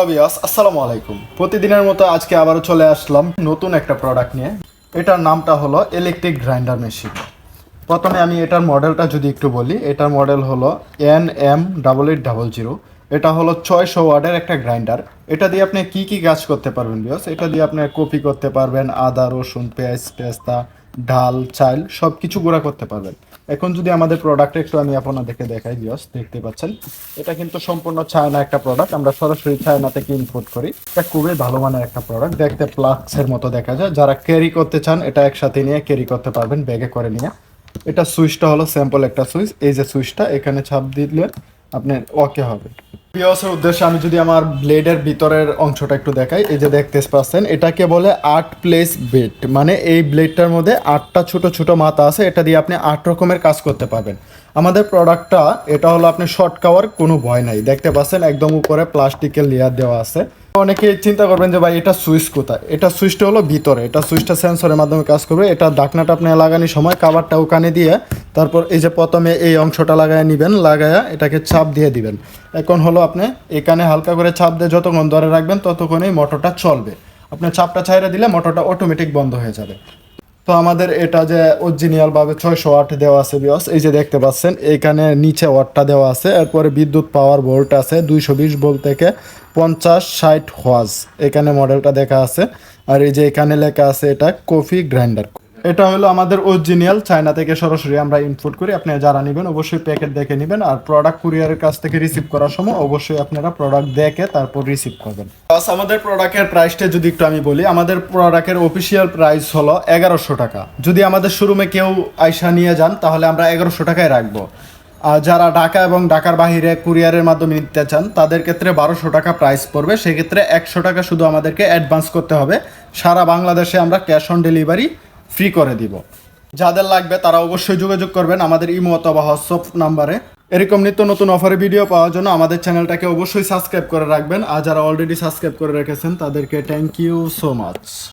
Hello আসসালামু আলাইকুম। প্রতিদিনের মতো আজকে আবারও চলে আসলাম নতুন একটা প্রোডাক্ট নিয়ে। এটার নামটা হলো ইলেকট্রিক গ্রাইন্ডার মেশিন প্রথমে আমি এটার মডেলটা যদি একটু বলি, এটার মডেল হলো N M double eight double zero এটা হলো ছয়শো ওয়ার্ডের একটা গ্রাইন্ডার এটা দিয়ে আপনি কি কি কাজ করতে পারবেন বিয়াস এটা দিয়ে আপনি কপি করতে পারবেন, আদা, রসুন পেঁয়াজ পেস্তা, ডাল চাল সব কিছু গুঁড়া করতে পারবেন। এখন যদি আমাদের প্রোডাক্ট একটু আমি আপনাদেরকে দেখাই জিওস দেখতে পাচ্ছেন? এটা কিন্তু সম্পূর্ণ চায়না একটা প্রোডাক্ট আমরা সরাসরি চায়না থেকে ইম্পোর্ট করি। এটা খুবই ভালো মানের একটা প্রোডাক্ট দেখতে প্লাক্সের মতো দেখা যায়। যারা ক্যারি করতে চান, এটা একসাথে নিয়ে ক্যারি করতে পারবেন ব্যাগে করে নিয়ে। এটা সুইচটা হলো স্যাম্পল একটা সুইচ। এই যে সুইচটা, এখানে ছাপ দিলে আপনার ওকে হবে। পিওসের উদ্দেশ্যে আমি যদি আমার ব্লেডের ভিতরের অংশটা একটু দেখাই, এই যে দেখতে পাচ্ছেন, এটাকে বলে আট প্লেস বেড মানে এই ব্লেডটার মধ্যে আটটা ছোট ছোট মাথা আছে, এটা দিয়ে আপনি আট রকমের কাজ করতে পারবেন। আমাদের প্রোডাক্টটা এটা হলো আপনি শর্ট কাওয়ার কোনো ভয় নাই। দেখতে পাচ্ছেন, একদম উপরে প্লাস্টিকের লেয়ার দেওয়া আছে। অনেকে চিন্তা করবেন যে ভাই, এটা সুইচ কোথায়? এটা সুইচটা হলো ভিতরে, এটা সুইচটা সেন্সরের মাধ্যমে কাজ করবে, এটা ডাকনাটা আপনি লাগানোর সময় কাভারটা ওখানে দিয়ে তারপর এই যে প্রথমে এই অংশটা লাগায় নেবেন, লাগায়া এটাকে চাপ দিয়ে দিবেন। এখন হলো আপনি এখানে হালকা করে চাপ দিয়ে যতক্ষণ ধরে রাখবেন ততক্ষণই মোটরটা চলবে। আপনার চাপটা ছাইড়ে দিলে মোটরটা অটোমেটিক বন্ধ হয়ে যাবে। তো আমাদের এটা যে অরিজিনাল ভাবে ছয়শো ওয়াট দেওয়া আছে বিয়স এই যে দেখতে পাচ্ছেন, এখানে নিচে ওয়াটটা দেওয়া আছে, এরপরে বিদ্যুৎ পাওয়ার ভোল্ট আছে, দুইশো বিশ ভোল্ট থেকে পঞ্চাশ ষাট ওয়াজ এখানে মডেলটা দেখা আছে। আর এই যে এখানে লেখা আছে এটা কফি গ্রাইন্ডার এটা হলো আমাদের অরিজিনাল চায়না থেকে সরাসরি আমরা ইনপুট করি। আপনি যারা নেবেন অবশ্যই প্যাকেট দেখে নেবেন। আর প্রোডাক্ট কুরিয়ারের কাছ থেকে রিসিভ করার সময় অবশ্যই আপনারা প্রোডাক্ট দেখে তারপর রিসিভ করবেন। প্লাস আমাদের প্রোডাক্টের প্রাইসটা যদি একটু আমি বলি, আমাদের প্রোডাক্টের অফিসিয়াল প্রাইস হলো এগারোশো টাকা। যদি আমাদের শোরুমে কেউ আইসা নিয়ে যান, তাহলে আমরা এগারোশো টাকায় রাখব। আর যারা ঢাকা এবং ঢাকার বাহিরে কুরিয়ারের মাধ্যমে নিতে চান, তাদের ক্ষেত্রে বারোশো টাকা প্রাইস পড়বে। সেক্ষেত্রে একশো টাকা শুধু আমাদেরকে অ্যাডভান্স করতে হবে। সারা বাংলাদেশে আমরা ক্যাশ অন ডেলিভারি ফ্রি করে দিব। যাদের লাগবে তারা অবশ্যই যোগাযোগ করবেন আমাদের ইমো অথবা হোয়াটসঅ্যাপ নাম্বারে। এরকম নিত্য নতুন অফারে ভিডিও পাওয়ার জন্য আমাদের চ্যানেলটাকে অবশ্যই সাবস্ক্রাইব করে রাখবেন। আর যারা অলরেডি সাবস্ক্রাইব করে রেখেছেন, তাদেরকে থ্যাংক ইউ সো মাচ